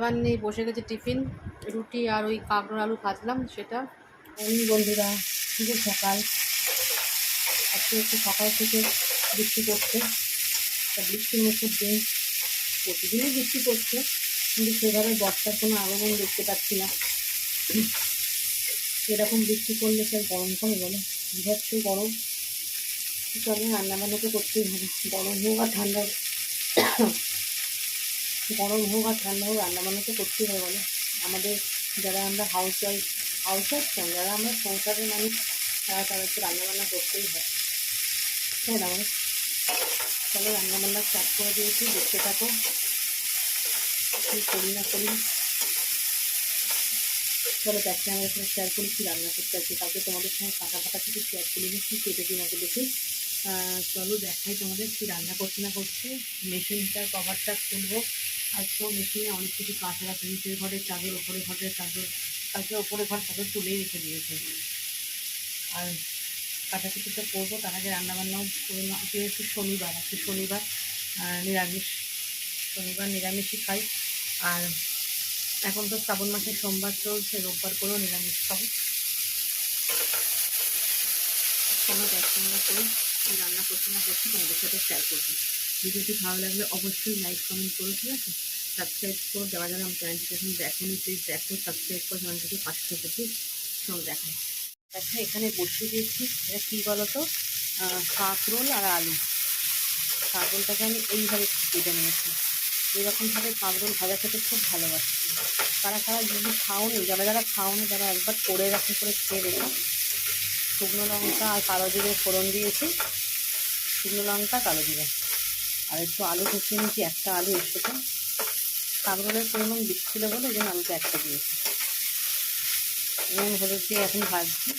খাবার নেই, বসে গেছে টিফিন, রুটি আর ওই কাঁকড়োর আলু ভাজলাম, সেটা। এমনি বন্ধুরা শুধু সকাল। আজকে একটু সকাল থেকে বৃষ্টি পড়ছে। তা বৃষ্টির মুখের দিন, প্রতিদিনই বৃষ্টি পড়ছে, কিন্তু সেভাবে বর্ষার কোনো আগমন দেখতে পাচ্ছি না। এরকম বৃষ্টি করলে সে গরম কমে বলে? বিভৎস গরম। চলে, রান্নাবান্না তো করতেই হবে। গরম হোক আর ঠান্ডা গরম হোক আর ঠান্ডা হোক রান্নাবান্না তো করতেই হয় বলে। আমাদের যারা আমরা হাউস ওয়াইফ হাউস ওয়াইফ যারা আমরা সংসারের মানুষ তারা তাদের তো রান্নাবান্না করতেই হয়। তাই না বলো? চলো রান্নাবান্না স্টার্ট করে দিয়েছি দেখতে থাকো। কী করি না করি। চলো দেখতে আমরা এখানে শেয়ার করি কী রান্না করতে আছি। কালকে তোমাদের সঙ্গে কাঁটা ফাটা কিছু শেয়ার করি কী কেটেছি না আহ, চলো দেখাই তোমাদের কী রান্না করছে না করছে। মেশিনটার কভারটা খুলবো। আর তো মেশিনে অনেক কিছু কাঁচা নিচের ঘরের চাদর ওপরে ঘরের চাদর কালকে ওপরে ঘর, চাদর তুলেই রেখে দিয়েছে। আর কাটাকুটিটা করব, তার আগে রান্নাবান্নাও করে নেওয়া যেহেতু শনিবার আছে শনিবার নিরামিষ, শনিবার নিরামিষই খাই। আর এখন তো শ্রাবণ মাসের সোমবার চলছে, রোববার করেও নিরামিষ খাব। চলো দেখাশোনা করে রান্না করছি, না করছি, তোমাদের সাথে শেয়ার করব ভিডিওটি ভালো লাগলে অবশ্যই লাইক কমেন্ট করো, ঠিক আছে? সাবস্ক্রাইব করো, যারা যারা আমার চ্যানেলটিকে এখন দেখোনি প্লিজ দেখো সাবস্ক্রাইব করো চ্যানেলটিকে পাশে থেকে চলো দেখাই দেখো এখানে বসিয়ে দিয়েছি, এটা কী বলো তো কাঁকরোল আর আলু। কাঁকরোলটাকে আমি এইভাবে কেটে নিয়েছি। এরকমভাবে কাঁকরোল ভাজা খেতে খুব ভালোবাসি। কারা কারা যদি খাওনি, যারা যারা খাওনি, তারা একবার করে রাখি করে খেয়ে দেখো। শুকনো লঙ্কা আর কালো জিরে ফোড়ন দিয়েছি। শুকনো লঙ্কা, কালো জিরে। আর একটু আলু কুচিয়ে নিয়েছি, একটা আলু এর সাথে পরিমাণ বেশি ছিল বলে ওই জন্য আলুটা একটা দিয়েছি। নুন, হলুদ দিয়ে এখন ভাজছি।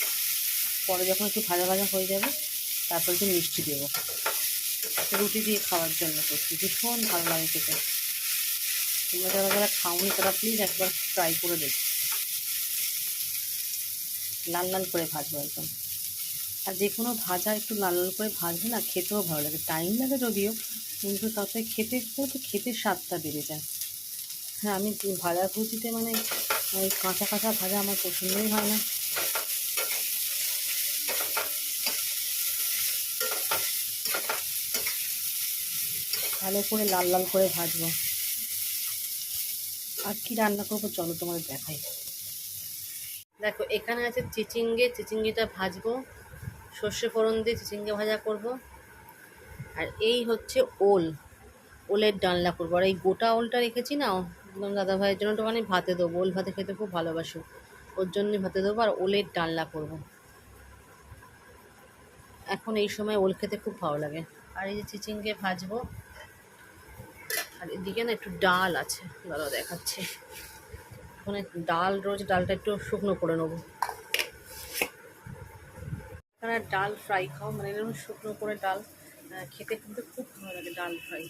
পরে যখন একটু ভাজা ভাজা হয়ে যাবে, তারপর একটু মিষ্টি দেবো। রুটি দিয়ে খাওয়ার জন্য করছি, ভীষণ ভালো লাগে খেতে। তোমরা যারা যারা খাওনি, তারা প্লিজ একবার ট্রাই করে দেখো। লাল লাল করে ভাজবো একদম। আর যে কোনো ভাজা একটু লাল লাল করে ভাজবে না খেতেও ভালো লাগে। টাইম লাগে যদিও, কিন্তু তাতে খেতে তো খেতে স্বাদটা বেড়ে যায়। হ্যাঁ আমি ভাজা ভুজিতে মানে ওই কাঁচা কাঁচা ভাজা আমার পছন্দই হয় না। ভালো করে লাল লাল করে ভাজবো। আর কি রান্না করব চলো তোমাদের দেখাই। দেখো, এখানে আছে চিচিঙ্গে, চিচিঙ্গিটা ভাজবো। সর্ষে ফোড়ন দিয়ে চিচিঙ্গে ভাজা করব। আর এই হচ্ছে ওল, ওলের ডালনা করব। আর এই গোটা ওলটা রেখেছি না দাদা ভাইয়ের জন্য একটুখানি ভাতে দেবো। ওল ভাতে খেতে খুব ভালোবাসো, ওর জন্যই ভাতে দেবো। আর ওলের ডালনা করব। এখন এই সময় ওল খেতে খুব ভালো লাগে। আর এই যে চিচিঙ্গে ভাজবো, আর এদিকে না একটু ডাল আছে, দাদা দেখাচ্ছে। ওখানে ডাল, রোজ ডালটা একটু শুকনো করে নেব। এখানে ডাল ফ্রাই খাও মানে এরকম শুকনো করে ডাল খেতে কিন্তু খুব ভালো লাগে ডাল ফ্রাই।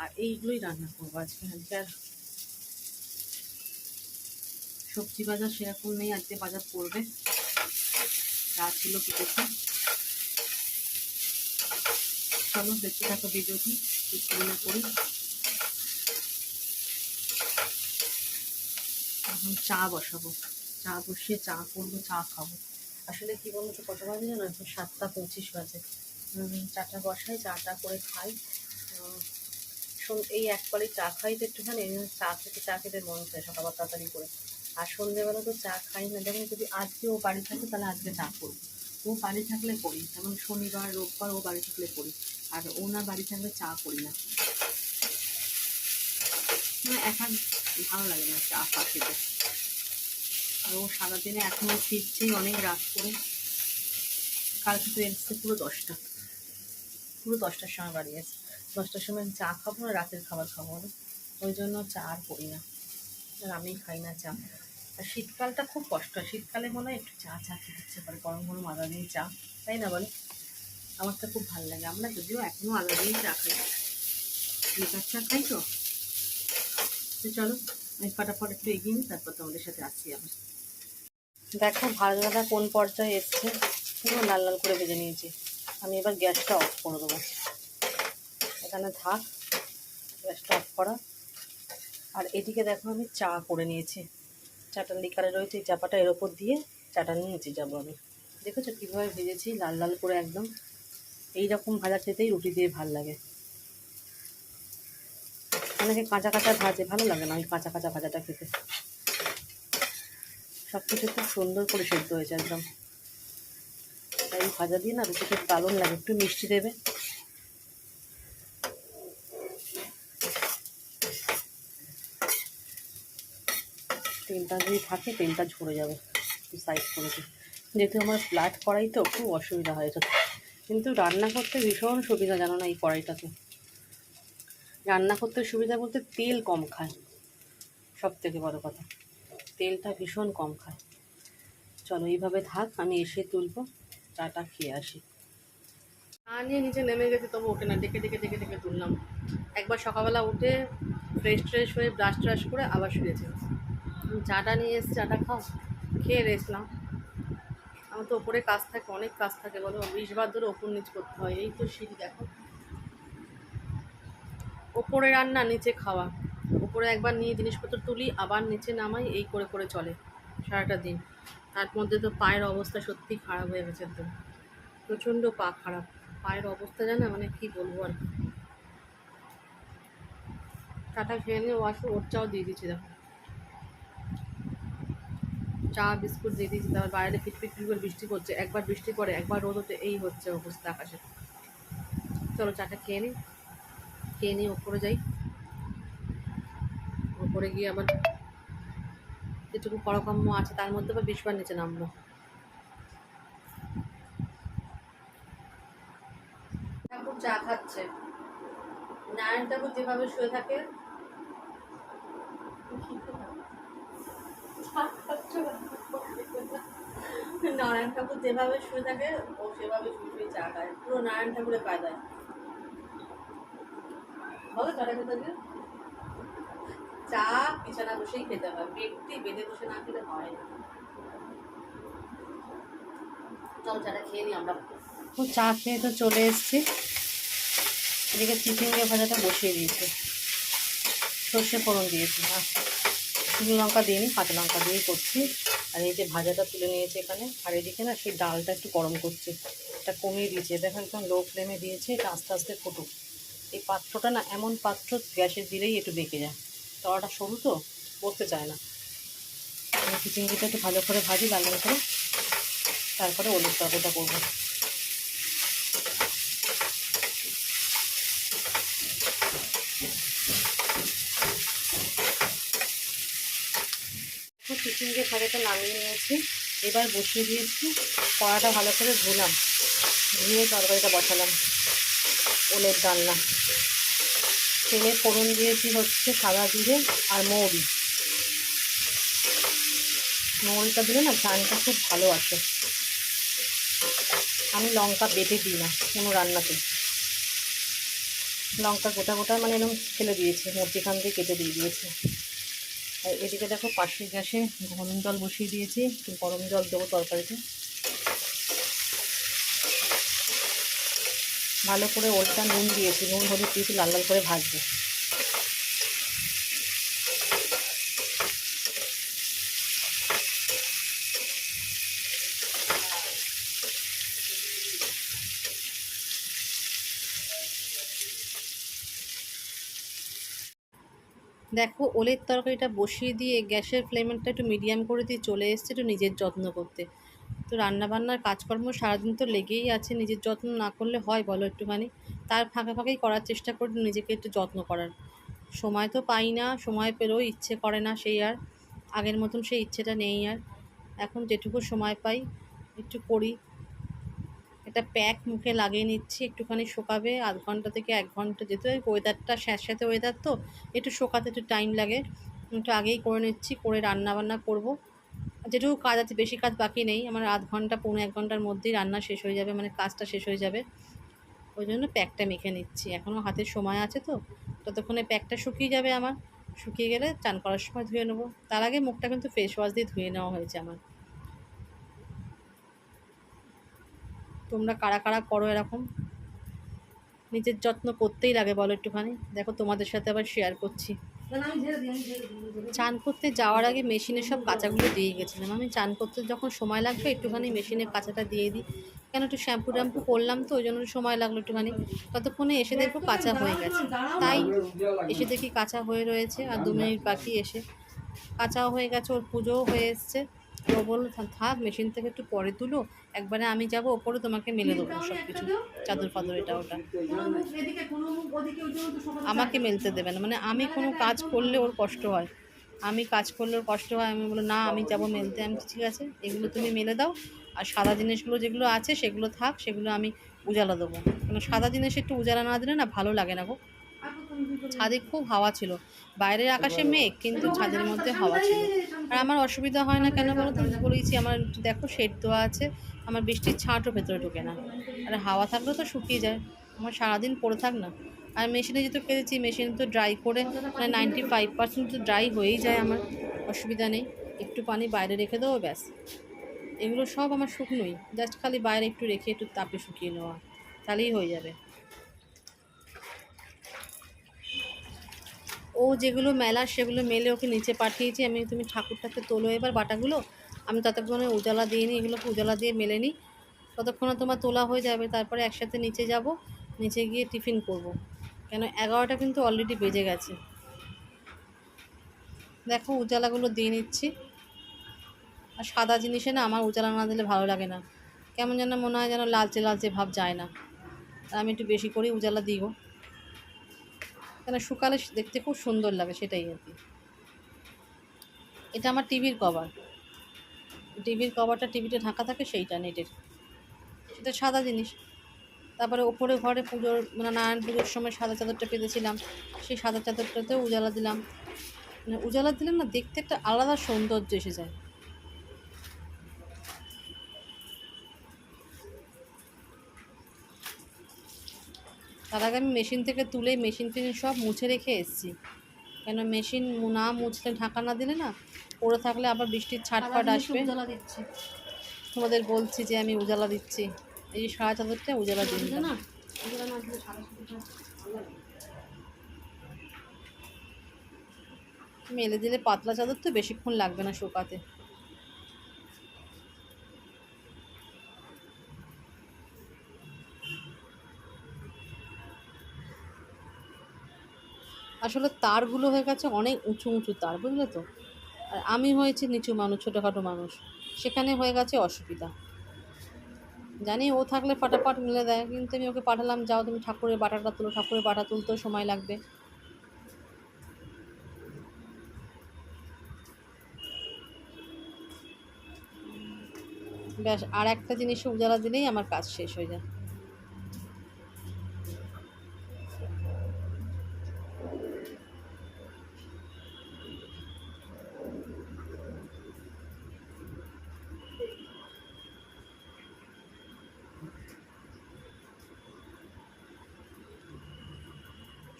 আর এইগুলোই রান্না করব আজকে আজকে আর সবজি বাজার সেরকম নেই, আজকে বাজার পড়বে। যা ছিল কেটেছে। চলো দেখতে থাকো ভিডিওটি, কি করি না করি। এখন চা বসাবো। চা বসিয়ে চা করব, চা খাব। আসলে কি বলতো তো কত বাজে জানো? এখন সাতটা পঁচিশ বাজে। চাটা বসাই, চাটা করে খাই। এই একবারই চা খাই তো একটুখানি চা খেতে চা খেতে মন চায় সকালবার তাড়াতাড়ি করে। আর সন্ধ্যেবেলা তো চা খাই না। যেমন যদি আজকে ও বাড়ি থাকে, তাহলে আজকে চা করব ও বাড়ি থাকলে করি। যেমন শনিবার, রোববার ও বাড়ি থাকলে করি। আর ও না বাড়ি থাকলে চা করি না। মানে এখন ভালো লাগে না চা ফা খেতে। আর ও সারাদিনে এখনও ফিরছেই অনেক রাত করে। কালকে তো এসছে পুরো দশটা। পুরো দশটার সময় বাড়ি আছে দশটার সময় চা খাব না রাতের খাবার খাব না ওই জন্য চা আর করি না। আর আমি খাই না চা। আর শীতকালটা খুব কষ্ট। হয় শীতকালে মনে হয় একটু চা চা খেতে ইচ্ছে করে। গরম গরম আদা দিয়ে চা। তাই না বলে? আমার তো খুব ভালো লাগে। আমরা যদিও এখনও আদা দিয়েই চা খাই। লিকার চা খাই তো। তো চলো, আমি ফটাফট একটু এগিয়ে নিই, তারপর তোমাদের সাথে আসছি আবার। দেখো ভাজাটা কোন পর্যায়ে এসছে? পুরো লাল লাল করে ভেজে নিয়েছি। আমি এবার গ্যাসটা অফ করে দেবো। এখানে থাক, গ্যাসটা অফ করা। আর এদিকে দেখো, আমি চা করে নিয়েছি। চাটা লিকারে রয়েছে, এই চাপাটা এর ওপর দিয়ে চাটা নিয়েছি যাব আমি। দেখেছ কীভাবে ভেজেছি? লাল লাল করে একদম। এই রকম ভাজা খেতেই রুটি দিয়ে ভালো লাগে। অনেকে কাঁচা কাঁচা ভাজে, ভালো লাগে না ওই কাঁচা কাঁচা ভাজাটা খেতে। সব কিছু খুব সুন্দর করে সেদ্ধ হয়েছে একদম। তাই ভাজা দিয়ে না রুটিটা দারুণ লাগে, একটু মিষ্টি দেবে। তেলটা যদি থাকে, তেলটা ঝরে যাবে, একটু সাইড করে যেহেতু আমার ফ্ল্যাট কড়াই তো, খুব অসুবিধা হয় এটা কিন্তু রান্না করতে ভীষণ সুবিধা জানো না এই কড়াইটাতে। রান্না করতে সুবিধা বলতে তেল কম খায়। সব থেকে বড় কথা। তেলটা ভীষণ কম খায়। চলো, এইভাবে থাক, আমি এসে তুলবো চাটা খেয়ে আসি। চা নিয়ে নিচে নেমে গেছে, তবু ওঠে না, ডেকে ডেকে ডেকে ডেকে তুললাম। একবার সকালবেলা উঠে ফ্রেশ ট্রেশ হয়ে ব্রাশ ট্রাশ করে আবার শুয়েছে। চাটা নিয়ে এসে চাটা খাও, খেয়ে রেসলাম আমার তো ওপরে কাজ থাকে, অনেক কাজ থাকে, বলো। বিশ বার ধরে ওপর নিচ করতে হয়, এই তো সিঁড়ি দেখো ওপরে রান্না, নিচে খাওয়া। উপরে একবার নিয়ে জিনিসপত্র তুলি, আবার নিচে নামাই, এই করে করে চলে সারাটা দিন। তার মধ্যে তো পায়ের অবস্থা সত্যি খারাপ হয়ে গেছে তো প্রচণ্ড পা খারাপ। পায়ের অবস্থা জানা মানে কি বলব আর কি। চাটা খেয়ে নিয়ে ওয়াশ ওর চাও দিয়ে দিচ্ছি দেখো। চা, বিস্কুট দিয়ে দিয়েছি, তারপর বাইরে ফিটফিট ফিট করে বৃষ্টি পড়ছে। একবার বৃষ্টি পড়ে, একবার রোদ হচ্ছে এই হচ্ছে অবস্থা আকাশে। চলো চাটা খেয়ে নিই খেয়ে নিয়ে ওপরে যাই। ওপরে গিয়ে আবার যেটুকু করকম্য আছে তার মধ্যে আবার বিশবার নিচে নামবো। ঠাকুর চা খাচ্ছে। নারায়ণ ঠাকুর যেভাবে শুয়ে থাকে, নারায়ণ ঠাকুর যেভাবে শুয়ে থাকে, ও সেভাবে শুয়ে শুয়ে চা খায়। পুরো নারায়ণ ঠাকুরের কায়দায় বলো চাটা খেতে? চা, বিছানা বসেই খেতে হয় ব্যক্তি বেঁধে বসে না খেলে হয় না। খেয়ে নিই আমরা। তো চা খেয়ে তো চলে এসেছি। এদিকে চিচিঙ্গে ভাজাটা বসিয়ে দিয়েছি। সর্ষে ফোড়ন দিয়েছি আর শুকনো লঙ্কা দিয়ে নিই কাঁচা লঙ্কা দিয়েই করছি। আর এই যে ভাজাটা তুলে নিয়েছে এখানে। আর এদিকে না সেই ডালটা একটু গরম করছে। এটা কমিয়ে দিয়েছে। দেখো একদম লো ফ্লেমে দিয়েছে, এটা আস্তে আস্তে ফুটুক। এই পাত্রটা না এমন পাত্র গ্যাসে দিলেই একটু বেঁকে যায়। তলাটা সরু তো, বসতে চায় না। চিচিঙ্গিটা একটু ভালো করে ভাজি, লাল লাল করে তারপরে ওলের তরকারিটা করব। চিচিঙ্গে ভাজাটা নামিয়ে নিয়েছি। এবার বসিয়ে দিয়েছি, কড়াটা ভালো করে ধুলাম, ধুয়ে তরকারিটা বসালাম, ওলের ডালনা। তেলে ফোড়ন দিয়েছি হচ্ছে সাদা জিরে আর মৌরি। মৌরিটা দিলে না ঝালটা খুব ভালো আসে আমি লঙ্কা বেটে দিই না কোনো রান্নাতে। লঙ্কা গোটা গোটা মানে এরকম ফেলে দিয়েছি, মধ্যিখান দিয়ে কেটে দিয়ে দিয়েছে। আর এদিকে দেখো পাশের গ্যাসে গরম জল বসিয়ে দিয়েছি গরম জল দেবো তরকারিতে। ভালো করে ওলটা নুন দিয়েছি, নুন, হলুদ দিয়েছি, লাল লাল করে ভাজবো। দেখো, ওলের তরকারিটা বসিয়ে দিয়ে গ্যাসের ফ্লেমটা একটু মিডিয়াম করে দিয়ে চলে এসছে, একটু নিজের যত্ন করতে। তো রান্নাবান্নার কাজকর্ম সারাদিন তো লেগেই আছে, নিজের যত্ন না করলে হয় বলো একটুখানি। তার ফাঁকে ফাঁকেই করার চেষ্টা করি, নিজেকে একটু যত্ন করার। সময় তো পাই না, সময় পেলেও ইচ্ছে করে না সেই আর। আগের মতন সেই ইচ্ছেটা নেই আর। এখন যেটুকু সময় পাই, একটু করি। একটা প্যাক মুখে লাগিয়ে নিচ্ছি, একটুখানি শোকাবে। আধ ঘণ্টা থেকে এক ঘণ্টা যেতে ওয়েদারটা স্যাঁতস্যাঁতে ওয়েদার তো, একটু শোকাতে একটু টাইম লাগে। একটু আগেই করে নিচ্ছি, করে রান্না বান্না করব। যেটুকু কাজ আছে, বেশি কাজ বাকি নেই। আমার আধ ঘণ্টা, পৌনে এক ঘণ্টার মধ্যেই রান্না শেষ হয়ে যাবে মানে কাজটা শেষ হয়ে যাবে। ওই জন্য প্যাকটা মেখে নিচ্ছি। এখনও হাতে সময় আছে তো, ততক্ষণে প্যাকটা শুকিয়ে যাবে আমার। শুকিয়ে গেলে চান করার সময় ধুয়ে নেব। তার আগে মুখটা কিন্তু ফেস ওয়াশ দিয়ে ধুয়ে নেওয়া হয়েছে আমার। তোমরা কারা কারা করো এরকম? নিজের যত্ন করতেই লাগে বলো একটুখানি। দেখো তোমাদের সাথে আবার শেয়ার করছি। চান করতে যাওয়ার আগে মেশিনে সব কাঁচাগুলো দিয়ে গেছিলাম। আমি চান করতে যখন সময় লাগবে একটুখানি মেশিনে কাঁচাটা দিয়ে দিই। কেন একটু শ্যাম্পু ট্যাম্পু করলাম তো, ওই জন্য সময় লাগল একটুখানি। ততক্ষণে এসে দেখব কাঁচা হয়ে গেছে। তাই এসে দেখি কাঁচা হয়ে রয়েছে আর দু মিনিট বাকি এসে। কাঁচাও হয়ে গেছে, ওর পুজোও হয়ে এসছে। ও বলল থাক মেশিন থেকে একটু পরে তুলো একবারে আমি যাব ওপরে তোমাকে মেলে দেবো সব কিছু চাদর ফাদর এটা ওটা। আমাকে মেলতে দেবে না। মানে আমি কোনো কাজ করলে ওর কষ্ট হয়। আমি কাজ করলে ওর কষ্ট হয় আমি বলো না আমি যাব মেলতে। আমি ঠিক আছে এগুলো তুমি মেলে দাও। আর সাদা জিনিসগুলো যেগুলো আছে সেগুলো থাক সেগুলো আমি উজালা দেবো। কারণ সাদা জিনিস একটু উজালা না দিলে না ভালো লাগে না গো। ছাদে খুব হাওয়া ছিল। বাইরের আকাশে মেঘ, কিন্তু ছাদের মধ্যে হাওয়া ছিল। আর আমার অসুবিধা হয় না কেন বলো তো? বলেছি, আমার দেখো শেড দেওয়া আছে, আমার বৃষ্টির ছাঁটও ভেতরে ঢোকে না। আর হাওয়া থাকলেও তো শুকিয়ে যায়, আমার সারাদিন পড়ে থাক না। আর মেশিনে যেহেতু কেটেছি মেশিন তো ড্রাই করে মানে নাইনটি ফাইভ পার্সেন্ট তো ড্রাই হয়েই যায় আমার, অসুবিধা নেই। একটু পানি বাইরে রেখে দেবো, ব্যাস। এগুলো সব আমার শুকনোই জাস্ট খালি বাইরে একটু রেখে একটু তাপে শুকিয়ে নেওয়া, তাহলেই হয়ে যাবে। ও যেগুলো মেলা সেগুলো মেলে ওকে নিচে পাঠিয়েছি। আমি তুমি ঠাকুরটাকে তোলো এবার বাটাগুলো। আমি ততক্ষণে উজালা দিয়ে নিই এগুলোকে উজালা দিয়ে মেলে নিই। ততক্ষণে তোমার তোলা হয়ে যাবে, তারপরে একসাথে নিচে যাব, নিচে গিয়ে টিফিন করব। কেন এগারোটা কিন্তু অলরেডি বেজে গেছে। দেখো উজালাগুলো দিয়ে নিচ্ছি। আর সাদা জিনিসে না আমার উজালা না দিলে ভালো লাগে না। কেমন যেন মনে হয় যেন লালচে লালচে ভাব যায় না। আমি একটু বেশি করেই উজালা দিই কেন শুকালে দেখতে খুব সুন্দর লাগে সেটাই আর কি। এটা আমার টিভির কভার। টিভির কভারটা টিভিতে ঢাকা থাকে সেইটা নেটের। সেটা সাদা জিনিস। তারপরে ওপরে ঘরে পুজোর মানে নারায়ণ পুজোর সময় সাদা চাদরটা পেতেছিলাম। সেই সাদা চাদরটাতেও উজালা দিলাম। মানে উজালা দিলে না দেখতে একটা আলাদা সৌন্দর্য এসে যায়। তার আগে আমি মেশিন থেকে তুলে মেশিন ফেশিন সব মুছে রেখে এসেছি। কেন মেশিন না মুছলে ঢাকা না দিলে না পড়ে থাকলে আবার বৃষ্টির ছাটপাট আসবে। দিচ্ছি। তোমাদের বলছি যে আমি উজালা দিচ্ছি। এই যে সারা চাদরটা উজালা দিলাম। না। মেলে দিলে পাতলা চাদর তো বেশিক্ষণ লাগবে না শুকাতে। আসলে তারগুলো হয়ে গেছে অনেক উঁচু উঁচু তার, বুঝলে তো? আর আমি হয়েছি নিচু মানুষ, ছোটোখাটো মানুষ। সেখানে হয়ে গেছে অসুবিধা। জানি ও থাকলে ফাটাফাট মিলে দেয়, কিন্তু আমি ওকে পাঠালাম, যাও তুমি ঠাকুরের বাটাটা তুলো, ঠাকুরের বাটা তুলতেও সময় লাগবে। ব্যাস, আর একটা জিনিসে উজালা দিলেই আমার কাজ শেষ হয়ে যায়।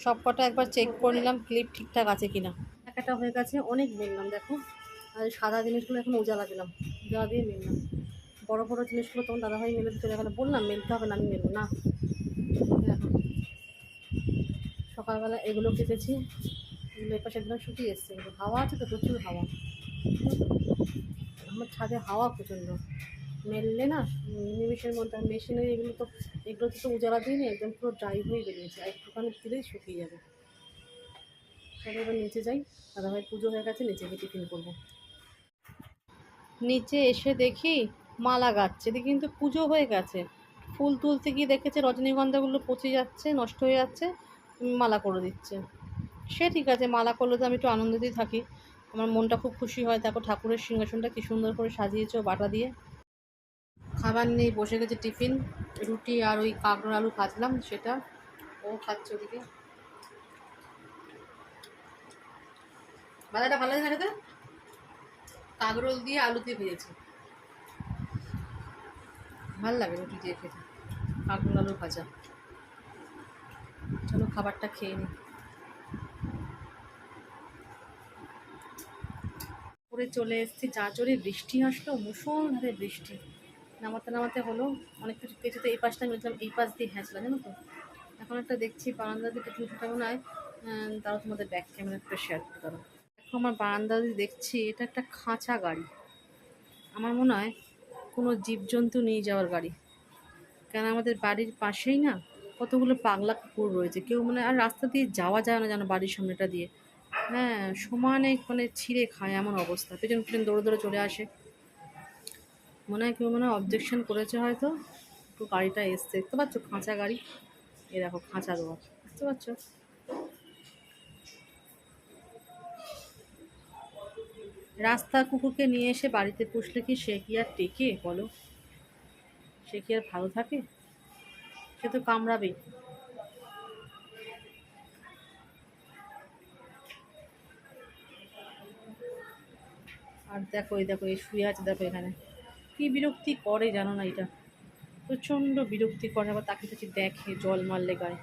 সব কটা একবার চেক করে নিলাম ক্লিপ ঠিকঠাক আছে কিনা। একটা হয়ে গেছে, অনেক মেললাম, দেখো। আর সাদা জিনিসগুলো এখন উজালা দিলাম, উজালা দিয়ে মেললাম। বড় বড় জিনিসগুলো তখন দাদাভাই মেলে চলে গেলে বললাম, মেলতে হবে না, আমি মেলবো না। সকালবেলা এগুলো কেটেছি, এগুলো এপাশে একদম শুকিয়ে এসছে হাওয়া আছে তো, প্রচুর হাওয়া। আমার ছাদে হাওয়া প্রচণ্ড। মেললে না নিমিষের মধ্যে মেশিনে এগুলো তো এগুলো তো উজালা দিয়ে নিয়ে একদম পুরো ড্রাই হয়ে বেরিয়েছে একটুখানি দিলেই শুকিয়ে যাবে। তাহলে এবার নিচে যাই, দাদাভাই পুজো হয়ে গেছে, নিচে গিয়ে টিফিন করব। নিচে এসে দেখি মালা গাচ্ছে, এদিকে কিন্তু পুজো হয়ে গেছে। ফুল তুলতে গিয়ে দেখেছে রজনীগন্ধাগুলো পচে যাচ্ছে, নষ্ট হয়ে যাচ্ছে মালা করে দিচ্ছে। সে ঠিক আছে, মালা করলে তো আমি একটু আনন্দতেই থাকি। আমার মনটা খুব খুশি হয় তারপর ঠাকুরের সিংহাসনটা কি সুন্দর করে সাজিয়েছে বাটা দিয়ে। খাবার নেই, বসে গেছে টিফিন, রুটি আর ওই কাঁকড়োর আলু ভাজলাম, সেটা ও খাচ্ছে ওদিকে। বাজারটা ভালো লাগে খেতে? কাঁকরোল দিয়ে আলু দিয়ে ভেজেছি। ভালো লাগে রুটি দিয়ে খেতে কাঁকরোল আলু ভাজা। চলো খাবারটা খেয়ে নিই করে চলে এসেছি চড়ে বৃষ্টি আসলো মুসলধারে বৃষ্টি। নামাতে নামাতে হলো। অনেক কিছু কিছু তো এই পাশটা মিলছিলাম এই পাশ দিয়ে হ্যাঁচলা, জানো তো? এখন একটা দেখছি বারান্দা দিকে টিফিন মনে হয়। তাও তোমাদের ব্যাক ক্যামেরা একটু শেয়ার করে দেখো আমার বারান্দা দিয়ে দেখছি, এটা একটা খাঁচা গাড়ি। আমার মনে হয় কোনো জীবজন্তু নিয়ে যাওয়ার গাড়ি। কেন আমাদের বাড়ির পাশেই না কতগুলো পাগলা কুকুর রয়েছে। কেউ মানে আর রাস্তা দিয়ে যাওয়া যায় না যেন বাড়ির সামনেটা দিয়ে। হ্যাঁ সমানে মানে ছিঁড়ে খায় এমন অবস্থা। পেছন পেছন দৌড়ে দৌড়ে চলে আসে। মনে হয় কেউ মনে হয় অবজেকশন করেছে হয়তো। একটু গাড়িটা এসছে। দেখতে পাচ্ছ খাঁচা গাড়ি। এ দেখো খাঁচা দেওয়া বুঝতে পারছ রাস্তা কুকুরকে নিয়ে এসে বাড়িতে পুষলে কি সে কি আর টেকে? বলো। সে কি আর ভালো থাকে? সে তো কামড়াবেই। আর দেখো, এই দেখো, এই শুয়ে আছে, দেখো এখানে। কি বিরক্তি করে জানো না এটা? প্রচণ্ড বিরক্তি করে, আবার তাকে তাকে দেখে জল মারলে গায়ে।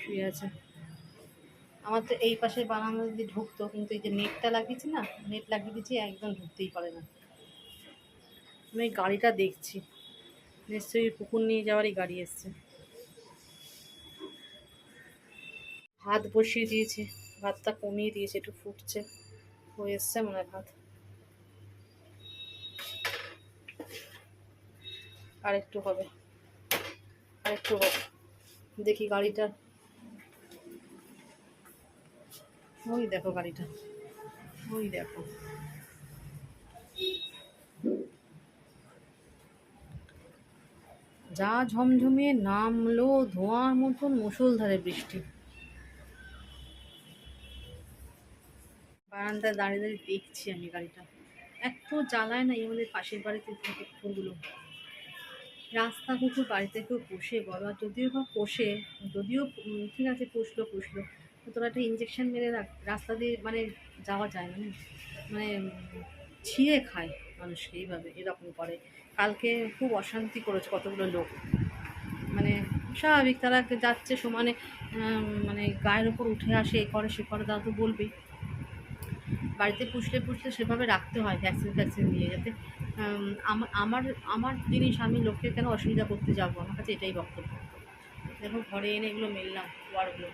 শুয়ে আছে। আমার তো এই পাশে বারান্দা দিয়ে ঢুকতো, কিন্তু এই যে নেটটা লাগিয়েছি না, নেট লাগিয়ে দিয়েছি, একদম ঢুকতেই পারে না। আমি গাড়িটা দেখছি। নিশ্চয়ই পুকুর নিয়ে যাওয়ারই গাড়ি এসছে। ভাত বসিয়ে দিয়েছে, ভাতটা কমিয়ে দিয়েছে, একটু ফুটছে। হয়ে এসছে মনে ভাত আর একটু হবে আর একটু হবে দেখি গাড়িটা ওই দেখো গাড়িটা ওই দেখো যা ঝমঝমে নামলো ধোঁয়ার মতন মুষলধারে বৃষ্টি। বারান্দায় দাঁড়িয়ে দাঁড়িয়ে দেখছি আমি গাড়িটা। এত জ্বালায় না আমাদের পাশের বাড়িতে কুকুরগুলো রাস্তা কুকুর বাড়িতে কেউ পোষে বলো, আর যদিও বা পোষে যদিও ঠিক আছে, পুষলো পুষলো তোরা একটা ইঞ্জেকশন মেরে রাস্তা দিয়ে মানে যাওয়া যায় না না। মানে ছিঁড়ে খায় মানুষকে এইভাবে, এরকম করে। কালকে খুব অশান্তি করেছে কতগুলো লোক। মানে স্বাভাবিক, তারা যাচ্ছে সমানে মানে গায়ের ওপর উঠে আসে, এ করে, সে করে, তারা তো বলবেই। বাড়িতে পুষলে পুষলে সেভাবে রাখতে হয় ভ্যাকসিন ফ্যাকসিন দিয়ে, যাতে আমা- আমার আমার জিনিস আমি লোককে কেন অসুবিধা করতে যাব? আমার কাছে এটাই বক্তব্য। দেখো, ঘরে এনে এগুলো মেললাম ওয়ারগুলো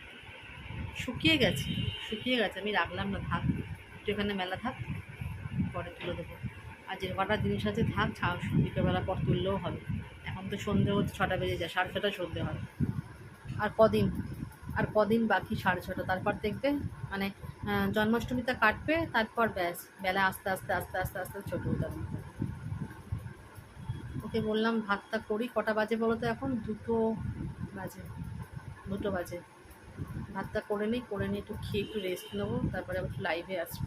শুকিয়ে গেছে শুকিয়ে গেছে, আমি রাখলাম না, থাক একটু এখানে মেলা থাক, পরে তুলে দেবো। আর যে কটা জিনিস আছে থাক বিকেলবেলা পর তুললেও হবে। এখন তো সন্ধে হচ্ছে ছটা বেজে যায়, সাড়ে ছটা সন্ধে হয়। আর কদিন আর কদিন বাকি সাড়ে ছটা, তারপর দেখবে মানে জন্মাষ্টমীটা কাটবে, তারপর ব্যাস, বেলা আস্তে আস্তে আস্তে আস্তে আস্তে ছোটো যাবে। ওকে বললাম, ভাতটা করি, কটা বাজে বলো তো এখন? দুটো বাজে দুটো বাজে। ভাতটা করে নিই করে নিই একটু খেয়ে একটু রেস্ট নেব, তারপরে আবার একটু লাইভে আসব।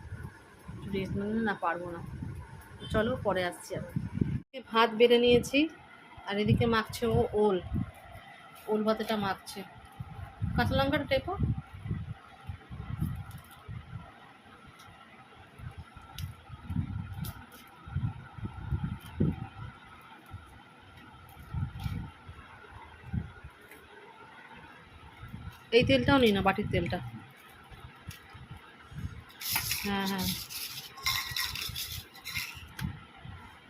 একটু রেস্ট নিলে না, পারব না। চলো, পরে আসছি আবার। ভাত বেড়ে নিয়েছি, আর এদিকে মাখছে ও, ওল। ওল ভাতেটা মাখছে। কাঁচা লঙ্কাটা টেপো? এই তেলটাও নিই না বাটির তেলটা। হ্যাঁ হ্যাঁ।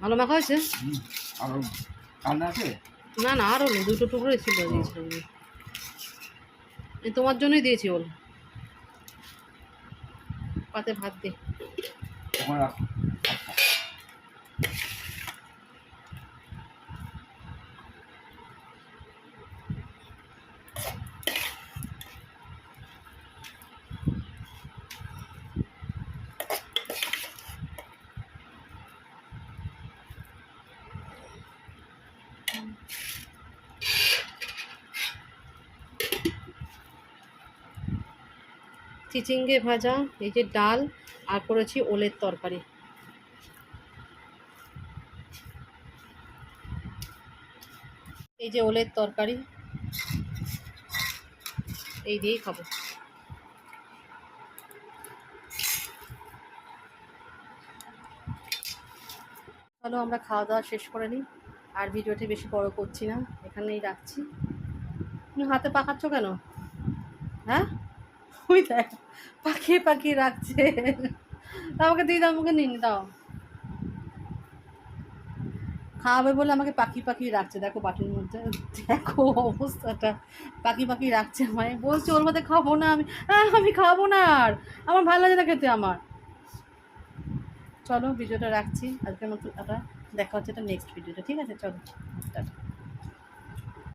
ভালো মাখা হয়েছে? না না আরও নেই দুটো টুকরোই ছিল দিয়েছিলাম। তোমার জন্যই দিয়েছি ওল পাতে ভাত দে। চিচিঙ্গে ভাজা, এই যে ডাল, আর করেছি ওলের তরকারি। এই যে ওলের তরকারি, এই দিয়েই খাব। চলো আমরা খাওয়া দাওয়া শেষ করে নিই, আর ভিডিওটি বেশি বড় করছি না, এখানেই রাখছি। তুমি হাতে পাকাচ্ছ কেন? হ্যাঁ? ওই দেখ। পাকিয়ে পাকিয়ে রাখছে। আমাকে দিয়ে দাও, আমাকে নিন দাও। খাওয়াবে বলে আমাকে পাখি পাখি রাখছে। দেখো বাটির মধ্যে, দেখো অবস্থাটা। পাখি পাখি রাখছে আমায়। বলছে, ওর মধ্যে খাব না আমি। আমি খাব না আর। আমার ভালো লাগে না খেতে আমার। চলো, ভিডিওটা রাখছি। আজকের মতো এটা দেখা হচ্ছে এটা নেক্সট ভিডিওটা ঠিক আছে, চলো, টাটা।